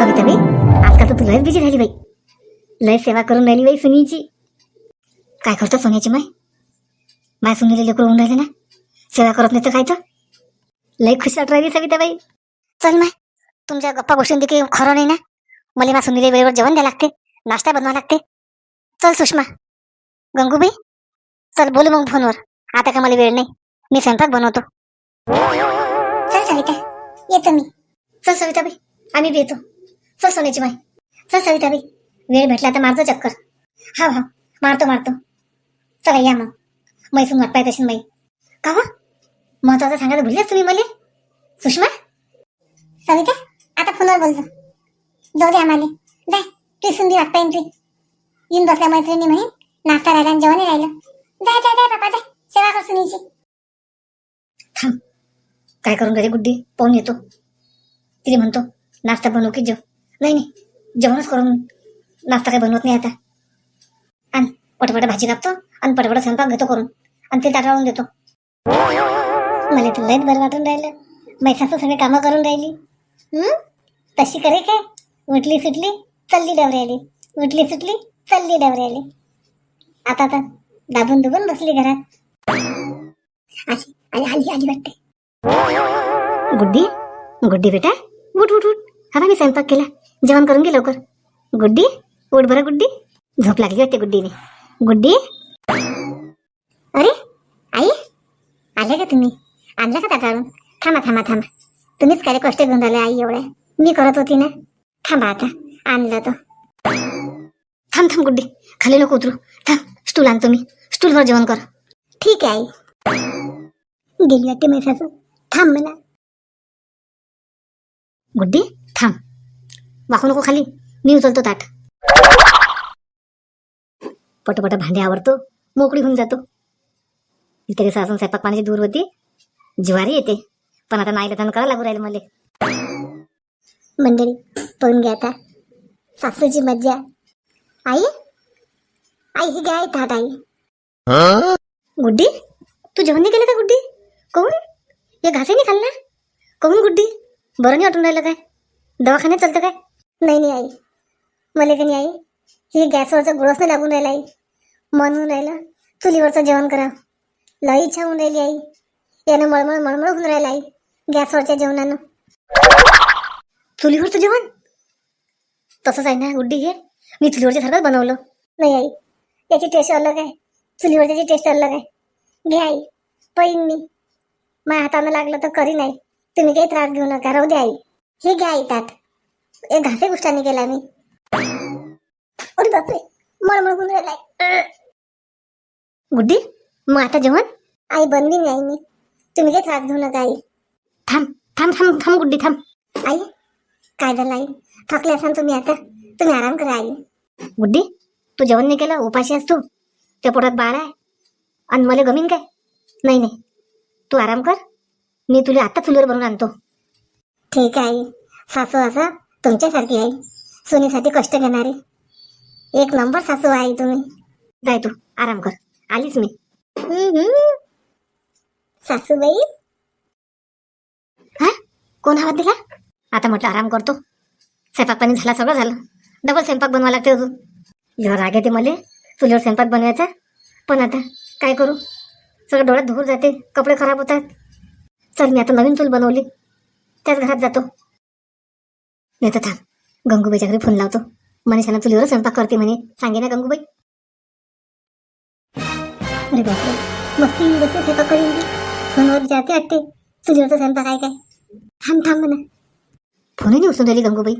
सविताबाई आजकाल तर तू लयच बिझी झाली बाई. लय सेवा करून राहिली बाई सुनीची काय करतो सोन्याची माय? माय सुनीले लेकरू होऊन राहिले ना? सेवा करत नाही तर काय तर? लय खुश वाट राहिली सविताबाई चल माय तुमच्या गप्पा गोष्टी काही खरं नाही ना? मला मा सुनीले वेळेवर जेवण द्यावं लागते नाश्ता बनवा लागते. चल सुषमा. गंगूबाई चल बोलू मग फोनवर. आता का मला वेळ नाही. मी स्वयंपाक बनवतो. चल सविता येतो मी. चल सविताबाई आम्ही येतो. चल सोन्याची माय चल सविताबाई वेळ भेटला तर मारतो चक्कर. हा हा मारतो मारतो. चला या मग. मैसून वाटपाय तशी माई का हो? महत्वाचं सांगायचं भुललेच तुम्ही मला? सुषमा? सविता आता फोनवर बोलतो जाऊ दे आम्हाला. जाय तुझी सुंदी वाट पाहिन तू येऊन बसल्या मैत्रिणी म्हणे नाश्ता राहिला आणि जेवणही राहिलं. जाय जाय जाय बाबा जाय. सेवा कर सुनीची थांब. काय करून घरी गुड्डी? पाहून येतो. तिथे म्हणतो नाश्ता बनवू की जेव. नाही नाही. जेवणच करून नाश्ता काय बनवत नाही आता. आणि पटपट भाजी कापतो आणि पटपट स्वयंपाक घेतो करून आणि ते ताटाळून देतो. मला तर लयच बरं वाटून राहिलं. मैसाचं सगळे कामं करून राहिली. हं? तशी करे काय? उठली सुटली चालली डवऱ्याली उठली सुटली चालली डवऱ्याली आता आता दाबून दुबून बसली घरात. आली आली आली आली वाटते गुड्डी गुड्डी बेटा. उठ उठ उठ. हवा मी स्वयंपाक केला. जेवण करून घे लवकर. गुड्डी? उठ बरं गुड्डी. झोप लागली वाटते गुड्डीने. गुड्डी? अरे आई? आले का तुम्ही? आणला का ताटाळून थांबा थांबा थांबा. तुम्हीच काय कष्ट घेऊन राहिले आई एवढ्या मी करत होती ना. थांबा आता. आणलं तो. थांब थांब गुड्डी. खाली नको उतरू. थांब स्टूल आणतो मी स्टूलवर जेवण कर. ठीक आहे आई. गेली वाटते मैसाचं थांब मला गुड्डी थांब. वाकू नको खाली मी उचलतो ताट. पटपट भांडे आवडतो मोकळी होऊन जातो. इथे सासून असून स्वयंपाक पाण्याची दूर होती. ज्वारी येते पण आता नाही लग्न करावं लागू राहिलं मला? मंडळी पाहून घ्या आता. सासूची मज्जा. आई? आई ही घ्या ताट आई. गुड्डी? तू जेवण नाही केलं का गुड्डी? कोण? हे घासे नाही खाल्ला? कोण गुड्डी? बरं नाही वाटून राहिलं काय? दवाखान्यात चालतं काय? नाही नाही आई. मला का नाही आई? ही गॅसवरचा गुळच नाही लागून राहिला आई. म्हणून राहिलं. चुलीवरचं जेवण करा. लई इच्छा होऊन राहिली आई. यानं मळमळ मळमळ होऊन राहिला आई गॅसवरच्या जेवणानं. चुलीवरचं जेवण? तसंच आहे ना गुड्डी हे मी चुलीवरच्या सारखंच बनवलं. नाही आई याची टेस्ट अलग आहे. चुलीवरच्याची टेस्ट अलग आहे. घ्या आई पहिन मी. माझ्या हातानं लागलं तर करी नाही तुम्ही काही त्रास घेऊ नका. राहू द्या आई. हे घ्या आई ताट. एक घासे गुष्टाने केला मी. अरे बापरे मळमळ होऊन राहिलाय. गुड्डी मग आता जेवण? आई बनवी नाही मी. तुम्ही काही त्रास घेऊ नका आई. थांब थांब थांब थांब गुड्डी थांब. आई काय झालं आई? थकले असाल तुम्ही आता. तुम्ही आराम करा आई. गुड्डी तू जेवण नाही केलं उपाशी आहेस तू. त्या पोटात बाळ आहे. आणि मला गमीन काय? नाही नाही. तू आराम कर. मी तुला आत्ता चुलीवर बनवून आणतो. ठीक आहे आई. सासू असं तुमच्यासारखी आई सुनीसाठी कष्ट घेणारी. एक नंबर सासू आहे तुम्ही. जाय तू आराम कर. आलीच मी. सासूबाई? हा? कोण आवाज दिला? आता म्हटलं आराम करतो. स्वयंपाक पाणी झाला सगळं झालं. डबल स्वयंपाक बनवा लागते अजून. जेव्हा राग येते मला. चुलीवर स्वयंपाक बनवायचा? पण आता काय करू? सगळं डोळ्यात धूर जाते. कपडे खराब होतात. चल मी आता नवीन चूल बनवली. त्याच घरात जातो. नाही तर थांब. गंगूबाईच्या घरी फोन लावतो. मनीषानं चुलीवर स्वयंपाक करते म्हणे. सांगे ना गंगूबाई. अरे बापरे. मस्ती बसते स्वयंपाक करीन फोनवर जाते वाटते. चुलीवरचा स्वयंपाक आहे काय? थांब थांब म्हणा. फोनही उचलून राहिली गंगूबाई.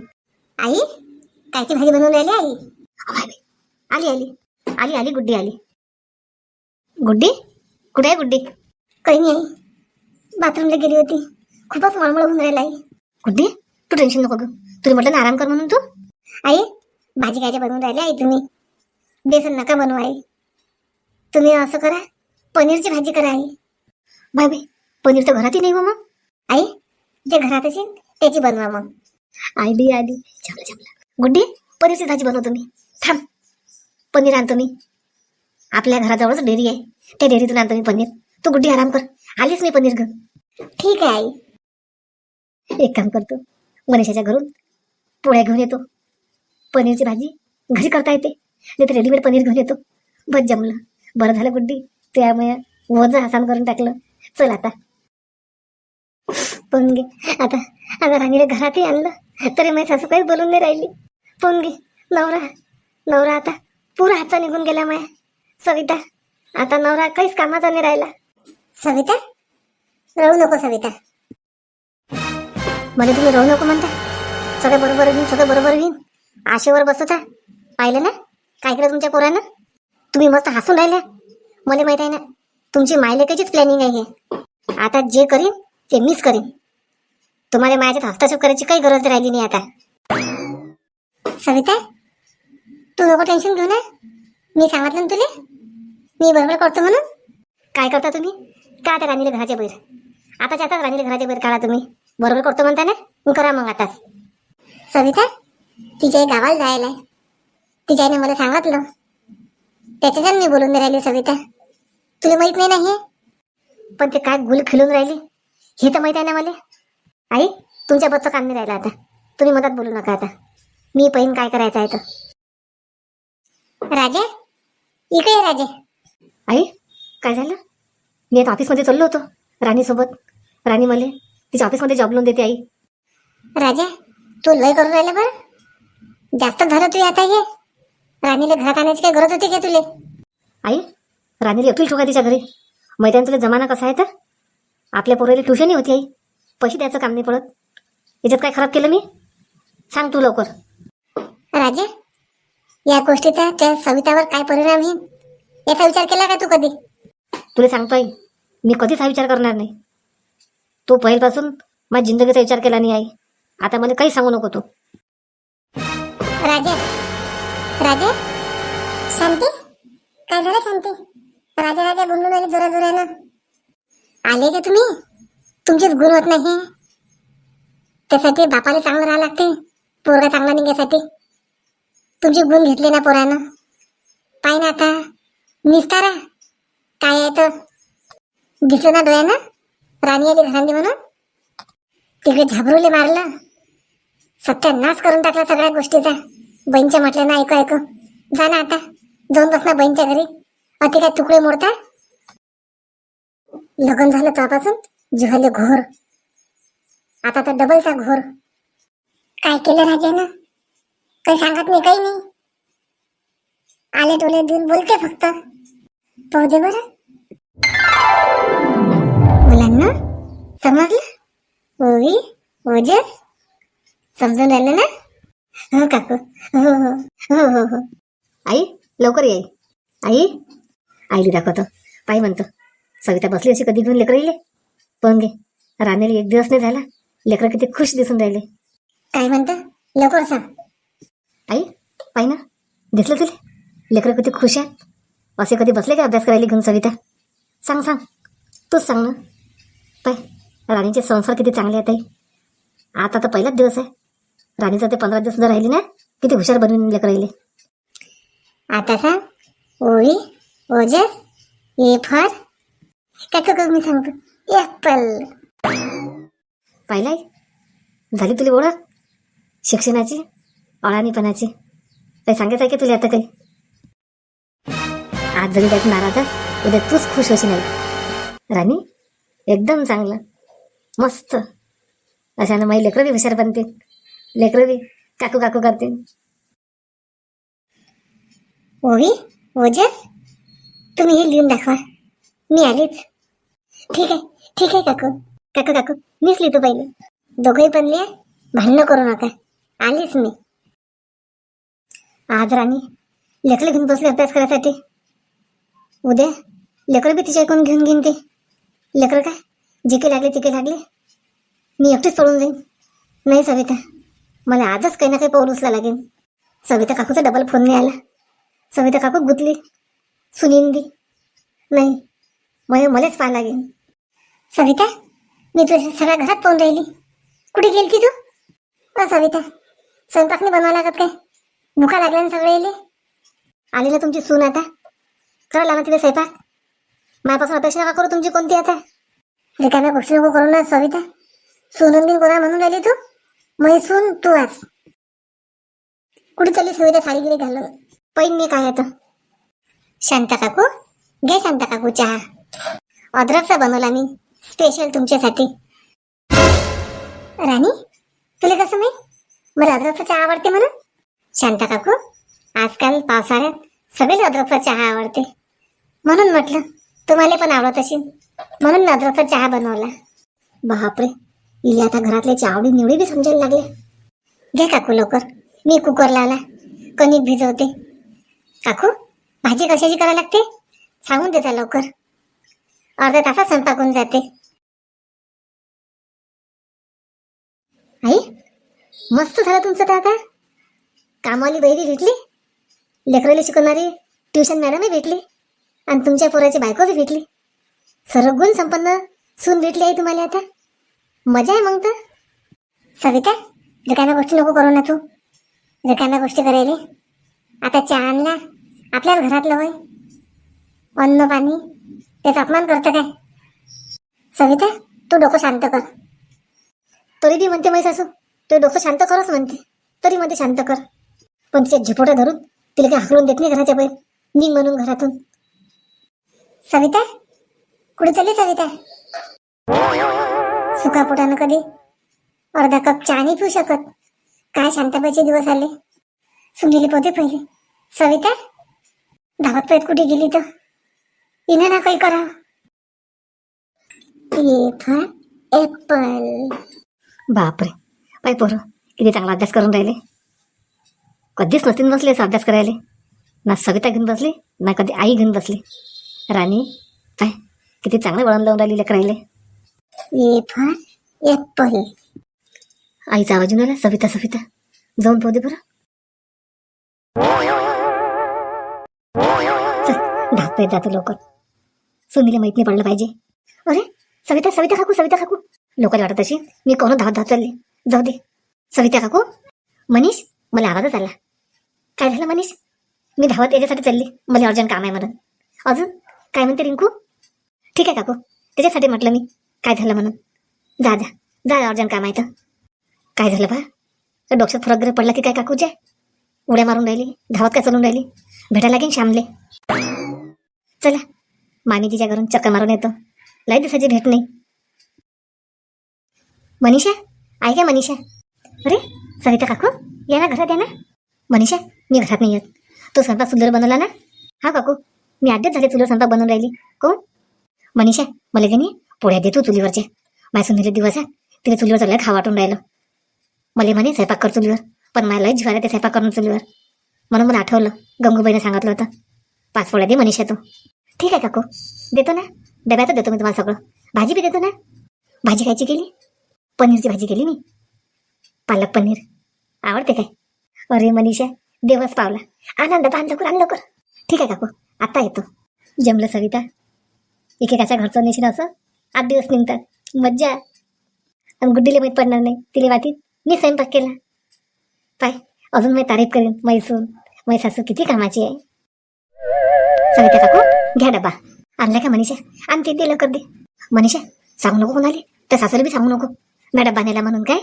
आई कायची भाजी बनवून राहिली आई? अमाय बाई. आली आली. आली आली गुड्डी आली. गुड्डी? कुठे आहे गुड्डी? काही नाही आई. बाथरूमला गेली होती. खूपच मळमळ होऊन राहिला आई. गुड्डी? तू टेन्शन नको ग तुला म्हटलं ना आराम कर म्हणून तू? आई भाजी कायच्या बनवून राहिली आई तुम्ही. बेसन नका बनवू आई. तुम्ही असं करा पनीरची भाजी करा आई. बाय बाई पनीर तर घरातही नाही हो मग. आई जे घरात असेल त्याची बनवा मग. आली आली जमलं जमलं गुड्डी पनीरची भाजी बनव तुम्ही. थांब. पनीर आणतो मी आपल्या घराजवळच डेअरी आहे. त्या डेअरीतून आणतो मी पनीर. तू गुड्डी आराम कर. आलीच मी पनीर घेऊन. ठीक आहे आई. एक काम करतो. मनीषाच्या घरून पोळ्या घेऊन येतो. पनीरची भाजी घरी करता येते. नाही तर रेडीमेड पनीर घेऊन येतो. बस जमलं. बरं झालं गुड्डी त्यामुळे वजन आसान करून टाकलं. चल आता. पण घे आता आता राणीला घरातही आणलं. तरी माझी सासू काही बोलून नाही राहिली. पण घे नवरा नवरा आता पुरा हातचा निघून गेला माया. सविता आता नवरा काहीच कामाचा नाही राहिला. सविता? राहू नको सविता. मला तुम्ही राहू नको म्हणता. सगळं बरोबर होईन सगळं बरोबर होईन आशेवर बसता पाहिलं ना? काय केलं तुमच्या पोरानं? तुम्ही मस्त हसून राहिल्या. मला माहीत आहे ना तुमची मायलेकाचीच प्लॅनिंग आहे हे? आता जे करीन ते मीच करीन. तुम्हाला माझ्यात हस्तक्षेप करायची काही गरज राहिली नाही आता. सविता तू नको टेन्शन घेऊ ना. मी सांगितलं ना तुले. मी बरोबर करतो म्हणून. काय करता तुम्ही? का त्या राणीला घराच्या बाहेर? आताच्या आता राणीला घराच्या बाहेर काढा तुम्ही. बरोबर करतो म्हणता ना? करा मग आताच. सविता तिच्या गावाला जायला तिच्याने तिच्या आईने मला सांगितलं. त्याच्याच्यानं मी बोलून नाही राहिली सविता. तुला माहीत नाही ना हे? पण ते काय गुल खिलून राहिली? हे तर माहीत आहे ना मला? आई तुमच्या बच्चं काम नाही राहिलं आता. तुम्ही मदत बोलू नका आता. मी पहिन काय करायचं आहे तर. राजे इकडे ये राजे. आई काय झालं? मी आता ऑफिसमध्ये चाललो होतो राणीसोबत. राणी मला तिच्या ऑफिसमध्ये जॉब लावून देते आई. राजा तू लय करून राहिलं बरं. जास्त झालं तू आता हे राणीला घरात आणायची काय गरज होती का तुले? आई राणीला एकटील ठोका तिच्या घरी. मैदान तुला जमाना कसा आहे तर? आपल्या पोराला ट्युशनही होती आई. पैसे द्यायचं काम नाही पडत. याच्यात काय खराब केलं मी? सांग तू लवकर. राजा या गोष्टीचा त्या सवितावर काय परिणाम येईल याचा विचार केला का तू कधी? तुला सांगतो आई मी कधीच हा विचार करणार नाही. तू पहिल्यापासून माझ्या जिंदगीचा विचार केला नाही आई. आता मला काही सांगू नको तू. राजे. राजे? शांती? काय झालं शांती? राजा राजा बोलून आले जोरा जोरानं. आले का तुम्ही? तुमचेच गुण होत नाही. त्यासाठी बापाला चांगलं राहावं लागते. पोरगा चांगला निघायसाठी तुमचे गुण घेतले ना पोरानं. पाय ना आता. निस्तारा. काय आहे तर दिसलं ना डोळ्यानं? राणी आली घरांनी म्हणून. तिकडे झाबरूले मारलं. सत्यानाश करून टाकला सगळ्या गोष्टीचा. बहीणच्या म्हटलं ना ऐकू ऐकू. जा ना आता. जाऊन बस ना बहीणच्या घरी. अति काय तुकडे मोडता? लग्न झालं तेव्हापासून. झाले घोर. आता तर डबलचा घोर. काय केलं राजानं? काही सांगत नाही काही नाही. आले टोले देऊन बोलते फक्त. पाहू दे बरं. समजलं? ओवी ओजस? समजून राहिलं ना? हो काकू. हो हो हो हो हो. आई लवकर ये आई. आई आईली दाखवतो. पाय म्हणतो. सविता बसली अशी कधी घेऊन लेकरं येईल? पण घे. राणीला एक दिवस नाही झाला. लेकरं किती खुश दिसून राहिले. काय म्हणतं? लवकर सांग. आई पाय ना. दिसलं तुला? लेकरं किती खुश आहेत. असे कधी बसले का अभ्यास करायला घेऊन सविता? सांग सांग. तूच सांग ना. पाय. राणीचे संसार किती चांगले आहेत आता तर पहिलाच दिवस आहे. राणीचा ते पंधरा दिवस जर राहिली ना किती हुशार बनवून लेकर राहिले. आता सांग. ओवी ओजस ए फॉर काय काकू मी सांगतो. ऍपल पाहिलाय? झाली तुला ओळख? शिक्षणाची अळाणीपणाची. काही सांगायचं आहे का तुला आता काही? आज जरी त्यात नाराज उद्या तूच खुश होशी नाही राणी एकदम चांगलं. मस्त. अशानं माई लेकरं बी हुशार बनते लेकरं बी काकू काकू करते ओवी ओजस तुम्ही हे लिहून दाखवा. मी आलीच. ठीक आहे ठीक आहे काकू. काकू काकू मीच लिहितो पहिले. दोघंही पण भांडणं करू नका. आलीच मी. आज राणी लेकरं घेऊन बसले अभ्यास करायसाठी. उद्या लेकरं बी तिच्या ऐकून घेऊन घेईन ते. लेकरं काय? जिके लागले तिके लागले. मी एकटीच पळून जाईन. नाही सविता मला आजच काही ना काही पाऊल उचला लागेल. सविता काकूचा डबल फोन नाही आला. सविता काकू गुतली. सुनिंदी. नाही मग मलाच पाहा लागेल. सविता मी तुझ्या सगळ्या घरात पाहून राहिली. कुठे गेलती तू? सविता स्वयंपाक नाही बनवा लागत काय? भुका लागल्या ना सगळे येले आली ना तुमची सून आता. करा लागणार तिथे स्वयंपाक. माझ्यापासून अपेक्षा नका करू तुमची कोणती आता. रिकाम्या गोष्टी नको करू ना सविता. सोनंदी कोणा म्हणून राहिली तू? म्हैसून तू आज. कुठे चालली सविता साडी गिरी घालून? पैन मी काय आता शांता काकू घे शांता काकू चहा. अद्रकचा बनवला मी. स्पेशल तुमच्यासाठी. राणी तुला कसं मी मला अद्रकचा चहा आवडते म्हणून. शांता काकू आजकाल पावसाळ्यात सगळेच अद्रकचा चहा आवडते. म्हणून म्हटलं तुम्हाला पण आवडत असेल. म्हणून मी चहा बनवला. बापरे इले आता घरातले चावडी निवडी बी समजायला लागले. घे काकू लवकर. मी कुकर लावला कणिक भिजवते. काकू भाजी कशाची करावी लागते? सांगून देता लवकर. अर्ध्या तासात स्वयंपाक होऊन जाते. आई मस्त झालं तुमचं तर आता. कामवाली बहिणी भेटली. लेकराला शिकवणारी ट्युशन मॅडमही भेटली. आणि तुमच्या पोराची बायको बी भेटली. सर्व गुण संपन्न. सून भेटली आहे तुम्हाला आता. मजा आहे मग तर. सविता रिकाम्या गोष्टी नको करू ना तू. रिकाम्या गोष्टी करायला. आता चहा आणला आपल्याच घरातलं होय. अन्न पाणी. त्याचा अपमान करतं काय? सविता तू डोकं शांत कर. तरी बी म्हणते माहीत सासू तू डोकं शांत करच म्हणते. तरी म्हणते शांत कर. पण तिच्या झिपोटं धरून तिला काही हाकलून देत नाही घराच्या बाहेर. निघ म्हणून घरातून. सविता कुठे चालली सविता सुका पोटानं कधी? अर्धा कप चहा नाही पिऊ शकत. काय शांताबाईचे दिवस आले? सुनीले पोते पहिले. सविता? धावत पाहिजे कुठे गेली तर? इना ना काही करा. एप्पल बापरे. पाय पोरं किती चांगला अभ्यास करून राहिले. कधीच नसतील बसले असं अभ्यास करायला. ना सविता घेऊन बसली ना कधी आई घेऊन बसली. राणी काय? किती चांगलं वळण लावून राहिली लेकरायले ए फॉर ऍपल आईचा आवाज येऊन राहिला सविता सविता. जाऊन पाहू दे बरं. चल जातो लवकर. सुनीला माहीत नाही पडलं पाहिजे. अरे सविता सविता काकू सविता काकू. लोकांना वाटत अशी मी कोण धावत धावत चालले. जाऊ दे. सविता काकू मनीष मला आवाजच आला. काय झालं मनीष? मी धावत याच्यासाठी चालली. मला अर्जंट काम आहे म्हणून. अजून? काय म्हणते रिंकू? ठीक आहे काकू. त्याच्यासाठी म्हटलं मी. काय झालं म्हणून? जा जा. जा अर्जंट काम आहे तर काय झालं बा? डोक्यात फरक वगैरे पडला की काय काकूच्या उड्या मारून राहिली. धावत काय चालून राहिली? भेटायला लागेल श्यामले. चला. मामीजीच्या घरून चक्कर मारून येतो. लय दिवसाची भेट नाही. मनीषा? आहे का मनीषा? अरे सविता काकू? या ना घरात या ना. मनीषा मी घरात नाही येत. तो स्वयंपाक सुंदर बनवला ना? हा काकू. मी आधीच झाले चुलीवर स्वयंपाक बनवून राहिली. कोण? मनीषा मला की नाही पोळ्या देतो चुलीवरच्या. माझ्या सुनीले दिवस आहे तिने चुलीवर चाललं खा वाटून राहिलं. मला म्हणे स्वयंपाक कर चुलीवर. पण मला लय जिवायला ते स्वयंपाक करून चुलीवर. म्हणून मला आठवलं गंगूबाईने सांगितलं होतं पाच पोळ्या दे मनीषा तू. ठीक आहे काकू देतो ना. डब्यातच देतो मी तुम्हाला सगळं. भाजी बी देतो ना. भाजी खायची केली? पनीरची भाजी केली मी. पालक पनीर. आवडते काय? अरे मनीषा देवच पावला. आनंद आण लवकर आण लवकर. ठीक आहे काकू आत्ता येतो. जमलं सविता एकेकाच्या घरचं नेशील असं? आठ दिवस निघतात. मज्जा. आणि गुड्डीला माहीत पडणार नाही. तिला वाटीत मी स्वयंपाक केला. पाय अजून मी तारीफ करेन मैसून मै सासू किती कामाची आहे. सविता काकू घ्या डबा. आणला का मनीषा? आण ते लवकर दे. मनीषा सांगू नको कोणाले? त्या सासूला बी सांगू नको. मी डब्बा नेला म्हणून काय?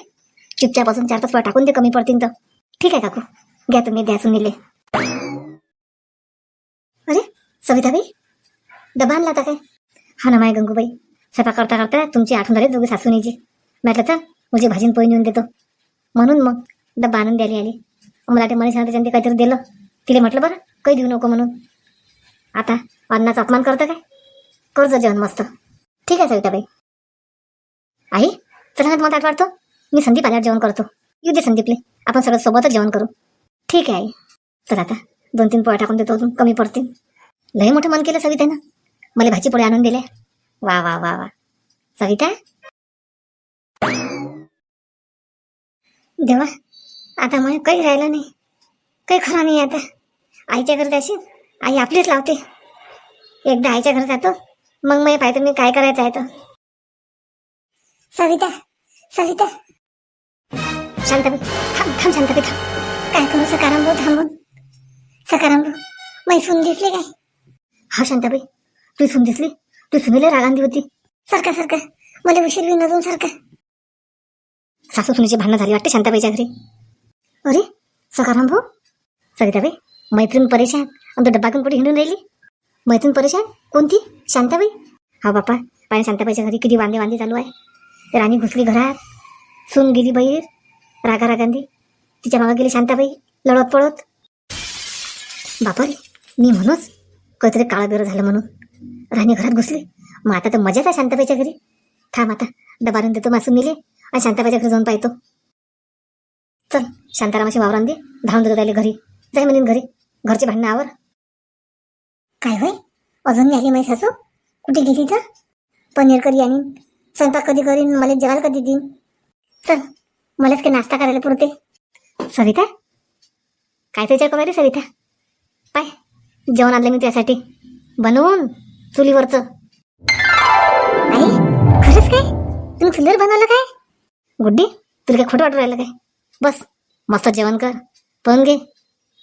चुपचापासून चार पाच वेळा टाकून दे कमी पडतील तर. ठीक आहे काकू. घ्या तुम्ही द्या सुनीले अरे सविताबाई डबा आणला आता काय? हा ना माय गंगूबाई. स्वयंपाक करता करता तुमची आठवण झाली दोघी सासूनीची. म्हटलं चल मुझे भाजीन पोळी नेऊन देतो. म्हणून मग डब्बा आणून द्यायला आली. मला ते मनी सांगते त्यांनी काहीतरी दिलं तिला म्हटलं बरं काही देऊ नको म्हणून. आता अन्नाचा अपमान करतं काय? करतो जेवण मस्त. ठीक आहे सविताबाई. आई चला तुम्हाला आठ वाटतो मी संदीप आल्यावर जेवण करतो. येऊ दे संदीपले आपण सगळं सोबतच जेवण करू. ठीक आहे आई. चला आता दोन तीन पोळ्या टाकून देतो अजून कमी पडतील. लय मोठं मन केलं सवितानं. मला भाजी पोळी आणून दिले. वा वा वा वा. सविता? देवा आता मला काही राहिलं नाही. काही खरं नाही आता. आईच्या घरी जाशील? आई आपलीच लावते. एकदा आईच्या घरी जातो. मग मी पाहतो मी काय करायचं आहे तर सविता सविता. शांताबाई थांब थांब शांताबाई थांब. काय करू सकाराम भाऊ थांबून? सकाराम भाऊ मैसून दिसले काय? हा शांताबाई तू सुन दिसली. तू सुनीला रागांदी होती. सारखा सारखा. मला उशीर बी अजून सारखा. सासू सुनीची भांडणं झाली वाटते शांताबाईच्या घरी. अरे सकाराम भाऊ. सविताबाई मैत्रीण परेशान. आमचा डब्बा घेऊन कुठे हिंडून राहिली. मैत्रीण परेशान? कोणती? शांताबाई? हा बापा पाय शांताबाईच्या घरी किती वांदे वांदे चालू आहे. तर राणी घुसली घरात. सून गेली बहीर. रागा रागांदी तिच्यामागे गेली शांताबाई. लढत पळत बापा रे मी म्हणूच. काहीतरी काळा बेरं झालं म्हणून. राणी घरात घुसली. मग आता तर मजाच आहे शांताबाईच्या घरी. थांब आता डबारून देतो मासून नेले आणि शांताबाईच्या घरी जाऊन पाहतो. चल शांतारामाशी वावरान दे धावून देतो त्याला घरी. जाय म्हणेन घरी. घरचे भांडणं आवर. काय होय? अजून आली माहिती सासू? कुठे गेली तर? पनीर कधी आणीन? स्वयंपाक कधी करीन? मला जेवायला कधी देईन? चल मलाच काही नाश्ता करायला पुरते. सविता? काय त्याच्या कमारी सविता? पाय जेवण आणलं मी त्यासाठी बनवून. चुलीवरचं. आई खरंच काय? तुम्ही चुलीवर बनवलं काय? गुड्डी तुला काय खोटं वाटू राहिलं काय? बस मस्त जेवण कर. पण घे.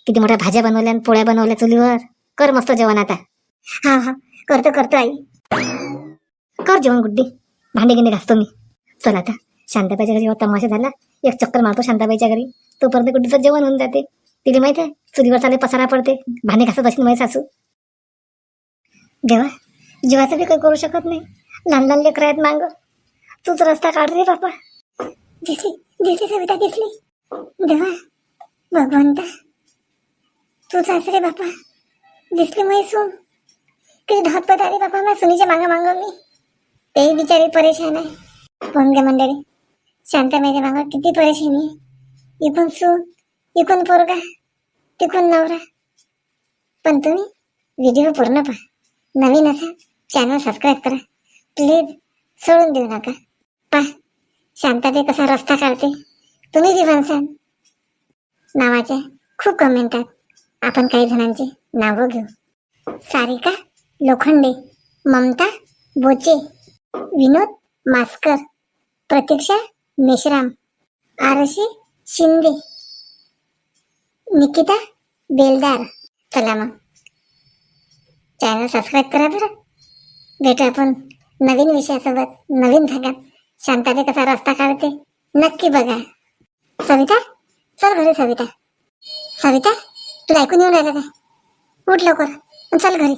किती मोठ्या भाज्या बनवल्या आणि पोळ्या बनवल्या चुलीवर. कर मस्त जेवण आता. हा हा. करतो करतो आई. कर जेवण गुड्डी. भांडे गिंडे घासतो मी. चल आता. शांताबाईच्या घरी जेव्हा तमाशा झाला एक चक्कर मारतो शांताबाईच्या घरी. तोपर्यंत गुड्डीचं जेवण होऊन जाते. तिला माहिती आहे चुलीवर चालले पसारा पडते. भांडे घासत असेल माझी सासू. देवा जीवाचं बी काही करू शकत नाही. लहान लहान लेकर आहेत मांग. तूच रस्ता काढ रे बापा. दिसली दिसली सविता दिसली. देवा भगवंता. तू रे बापा. दिसली मै सून किती धावत आली बापा माझ्या सुनीच्या मांग मांग मी. तेही बिचारी परेशान आहे. पण गे मंडळी. शांताबाईच्या मागं किती परेशानी आहे. इकून सून इकून पोरगा तिकून नवरा. पण तुम्ही व्हिडिओ पूर्ण पहा. नवीन असा चॅनल सबस्क्राईब करा. प्लीज सोडून देऊ नका. पहा शांताबाई कसा रस्ता काढते. तुम्ही बी म्हणसान नावाचे खूप कमेंट आहेत. आपण काही जणांची नावं घेऊ. सारिका लोखंडे ममता बोचे विनोद मास्कर प्रतीक्षा मेश्राम आरशी शिंदे निकिता बेलदार. चला मग. चॅनल सबस्क्राईब करा बरं. भेटू आपण नवीन विषयासोबत नवीन भागात. शांताने कसा रस्ता काढते नक्की बघा. सविता? चल घरी सविता. सविता तुला ऐकून येऊन राहिलं का? उठ लवकर. चल घरी.